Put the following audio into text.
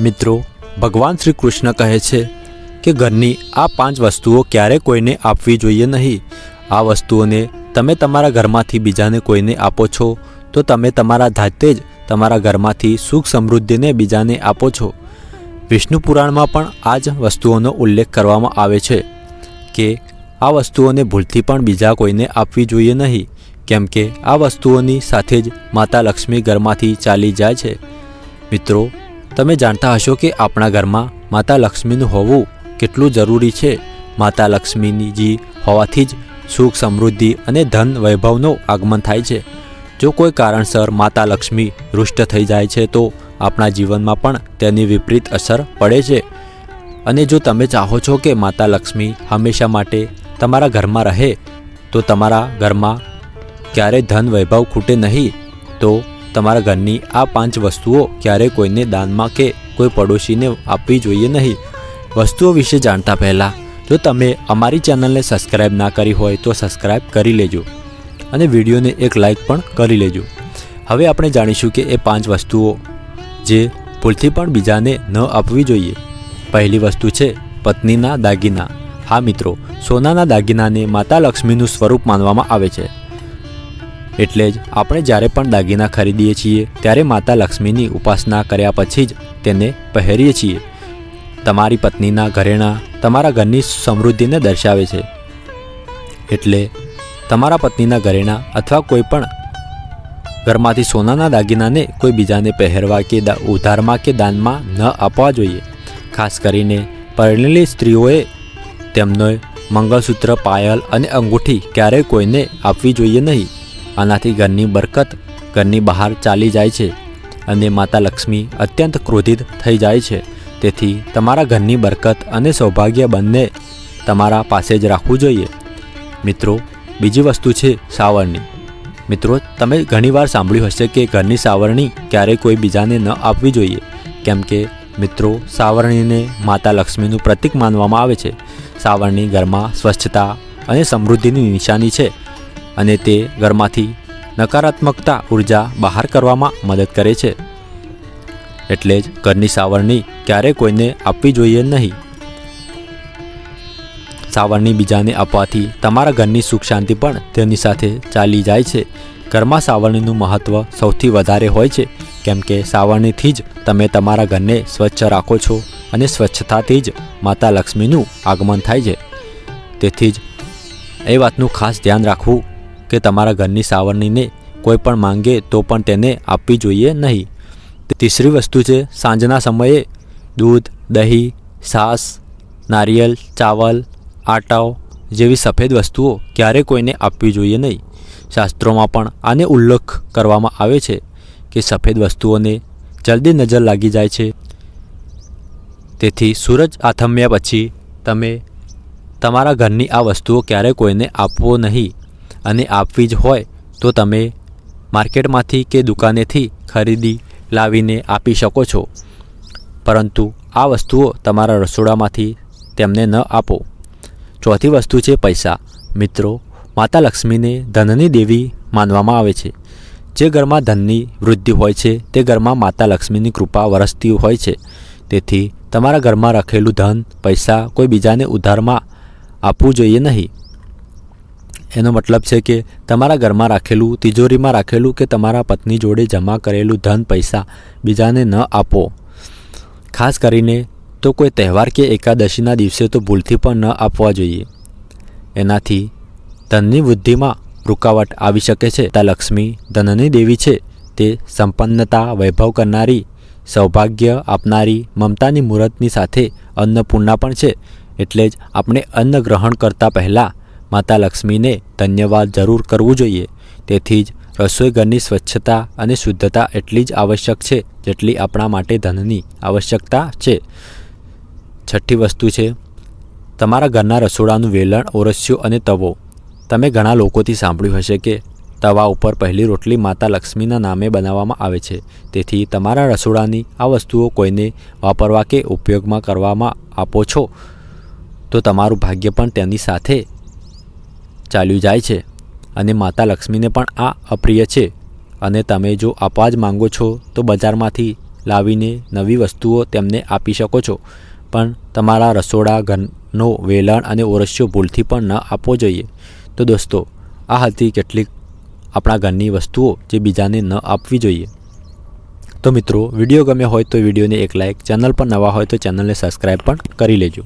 મિત્રો, ભગવાન શ્રી કૃષ્ણ કહે છે કે ઘરની આ પાંચ વસ્તુઓ ક્યારે કોઈને આપવી જોઈએ નહીં. આ વસ્તુઓને તમે તમારા ઘરમાંથી બીજાને કોઈને આપો છો, તો તમે તમારા જાતે જ તમારા ઘરમાંથી સુખ સમૃદ્ધિને બીજાને આપો છો. વિષ્ણુ પુરાણમાં પણ આ જ વસ્તુઓનો ઉલ્લેખ કરવામાં આવે છે કે આ વસ્તુઓને ભૂલથી પણ બીજા કોઈને આપવી જોઈએ નહીં, કેમ કે આ વસ્તુઓની સાથે જ માતા લક્ષ્મી ઘરમાંથી ચાલી જાય છે. મિત્રો તમે જાણતા હશો કે આપણા ઘરમાં માતા લક્ષ્મીનું હોવું કેટલું જરૂરી છે? માતા લક્ષ્મીજી હોવાથી જ સુખ, સમૃદ્ધિ અને ધન વૈભવનો આગમન થાય છે. જો કોઈ કારણસર માતા લક્ષ્મી રુષ્ટ થઈ જાય છે, તો આપણા જીવનમાં પણ તેની વિપરીત અસર પડે છે. અને જો તમે ચાહો છો કે માતા લક્ષ્મી હંમેશા માટે તમારા ઘરમાં રહે, તો તમારા ઘરમાં ક્યારેય ધન વૈભવ ખૂટે નહીં. તો તમારા ઘરની આ પાંચ વસ્તુઓ ક્યારેય કોઈને દાનમાં કે કોઈ પડોશીને આપવી જોઈએ નહીં. વસ્તુઓ વિશે જાણતા પહેલાં, જો તમે અમારી ચેનલને સબસ્ક્રાઈબ ના કરી હોય તો સબસ્ક્રાઈબ કરી લેજો અને વિડીયોને એક લાઈક પણ કરી લેજો. હવે આપણે જાણીશું કે એ પાંચ વસ્તુઓ જે ભૂલથી પણ બીજાને ન આપવી જોઈએ. પહેલી વસ્તુ છે પત્નીના દાગીના. હા મિત્રો, સોનાના દાગીનાને માતા લક્ષ્મીનું સ્વરૂપ માનવામાં આવે છે. એટલે જ આપણે જ્યારે પણ દાગીના ખરીદીએ છીએ, ત્યારે માતા લક્ષ્મીની ઉપાસના કર્યા પછી જ તેને પહેરીએ છીએ. તમારી પત્નીના ઘરેણાં તમારા ઘરની સમૃદ્ધિને દર્શાવે છે. એટલે તમારા પત્નીના ઘરેણાં અથવા કોઈ પણ ઘરમાંથી સોનાના દાગીનાને કોઈ બીજાને પહેરવા કે ઉધારમાં કે દાનમાં ન આપવા જોઈએ. ખાસ કરીને પરણેલી સ્ત્રીઓએ તેમનો મંગળસૂત્ર, પાયલ અને અંગૂઠી ક્યારેય કોઈને આપવી જોઈએ નહીં. આનાથી ઘરની બરકત, ઘરની બહાર ચાલી જાય છે અને માતા લક્ષ્મી અત્યંત ક્રોધિત થઈ જાય છે. તેથી તમારા ઘરની બરકત અને સૌભાગ્ય બંને તમારા પાસે જ રાખવું જોઈએ. મિત્રો, બીજી વસ્તુ છે સાવરણી. મિત્રો, તમે ઘણીવાર સાંભળ્યું હશે કે ઘરની સાવરણી ક્યારેય કોઈ બીજાને ન આપવી જોઈએ. કેમ કે, મિત્રો, સાવરણીને માતા લક્ષ્મીનું પ્રતીક માનવામાં આવે છે. સાવરણી ઘરમાં સ્વચ્છતા અને સમૃદ્ધિની નિશાની છે. અને તે ઘરમાંથી નકારાત્મકતા ઊર્જા બહાર કરવામાં મદદ કરે છે. એટલે જ ઘરની સાવરણી ક્યારેય કોઈને આપવી જોઈએ નહીં. સાવરણી બીજાને આપવાથી તમારા ઘરની સુખ શાંતિ પણ તેની સાથે ચાલી જાય છે. ઘરમાં સાવરણીનું મહત્ત્વ સૌથી વધારે હોય છે, કેમ કે સાવરણીથી જ તમે તમારા ઘરને સ્વચ્છ રાખો છો અને સ્વચ્છતાથી જ માતા લક્ષ્મીનું આગમન થાય છે. તેથી જ એ વાતનું ખાસ ધ્યાન રાખવું કે તમારા ઘરની સાવરણીને કોઈ પણ માંગે તો પણ તેને આપવી જોઈએ નહીં. તીસરી વસ્તુ છે, સાંજના સમયે દૂધ, દહીં, છાશ, નારિયેલ, ચાવલ, આટાઓ જેવી સફેદ વસ્તુઓ ક્યારેય કોઈને આપવી જોઈએ નહીં. શાસ્ત્રોમાં પણ આને ઉલ્લેખ કરવામાં આવે છે કે સફેદ વસ્તુઓને જલ્દી નજર લાગી જાય છે. તેથી સૂરજ આથમ્યા પછી તમે તમારા ઘરની આ વસ્તુઓ ક્યારેય કોઈને આપવો નહીં. અને આપવી જ હોય, તો તમે માર્કેટમાંથી કે દુકાનેથી ખરીદી લાવીને આપી શકો છો. પરંતુ આ વસ્તુઓ તમારા રસોડામાંથી તેમને ન આપો. ચોથી વસ્તુ છે પૈસા. મિત્રો, માતા લક્ષ્મીને ધનની દેવી માનવામાં આવે છે. જે ઘરમાં ધનની વૃદ્ધિ હોય છે, તે ઘરમાં માતા લક્ષ્મીની કૃપા વરસતી હોય છે. તેથી તમારા ઘરમાં રખેલું ધન, પૈસા કોઈ બીજાને ઉધારમાં આપવું જોઈએ નહીં. એનો મતલબ છે કે તમારા ઘરમાં રાખેલું, તિજોરીમાં રાખેલું કે તમારા પત્ની જોડે જમા કરેલું ધન, પૈસા બીજાને ન આપો. ખાસ કરીને તો કોઈ તહેવાર કે એકાદશીના દિવસે તો ભૂલથી પણ ન આપવા જોઈએ. એનાથી ધનની વૃદ્ધિમાં રૂકાવટ આવી શકે છે. તા લક્ષ્મી ધનની દેવી છે. તે સંપન્નતા, વૈભવ કરનારી, સૌભાગ્ય આપનારી, મમતાની મુહૂર્તની સાથે અન્નપૂર્ણા પણ છે. એટલે જ આપણે અન્ન ગ્રહણ કરતાં પહેલાં માતા લક્ષ્મીને ધન્યવાદ જરૂર કરવું જોઈએ. તેથી જ રસોઈ ઘરની સ્વચ્છતા અને શુદ્ધતા એટલી જ આવશ્યક છે જેટલી આપણા માટે ધનની આવશ્યકતા છે. છઠ્ઠી વસ્તુ છે, તમારા ઘરના રસોડાનું વેલણ, ઓરસ્યું અને તવો. તમે ઘણા લોકોથી સાંભળ્યું હશે કે તવા ઉપર પહેલી રોટલી માતા લક્ષ્મીના નામે બનાવવામાં આવે છે. તેથી તમારા રસોડાની આ વસ્તુઓ કોઈને વાપરવા કે ઉપયોગમાં કરવામાં આપો છો, તો તમારું ભાગ્ય પણ તેની સાથે ચાલ્યું જાય છે. અને માતા લક્ષ્મીને પણ આ અપ્રિય છે. અને તમે જો આપવા જ માંગો છો, તો બજારમાંથી લાવીને નવી વસ્તુઓ તેમને આપી શકો છો. પણ તમારા રસોડા, ઘરનો વેલણ અને ઓરસ્યો ભૂલથી પણ ન આપવો જોઈએ. તો દોસ્તો, આ હતી કેટલીક આપણા ઘરની વસ્તુઓ જે બીજાને ન આપવી જોઈએ. તો મિત્રો, વીડિયો ગમ્યો હોય તો વિડીયોને એક લાઇક ચેનલ પર નવા હોય તો ચેનલને સબસ્ક્રાઈબ પણ કરી લેજો.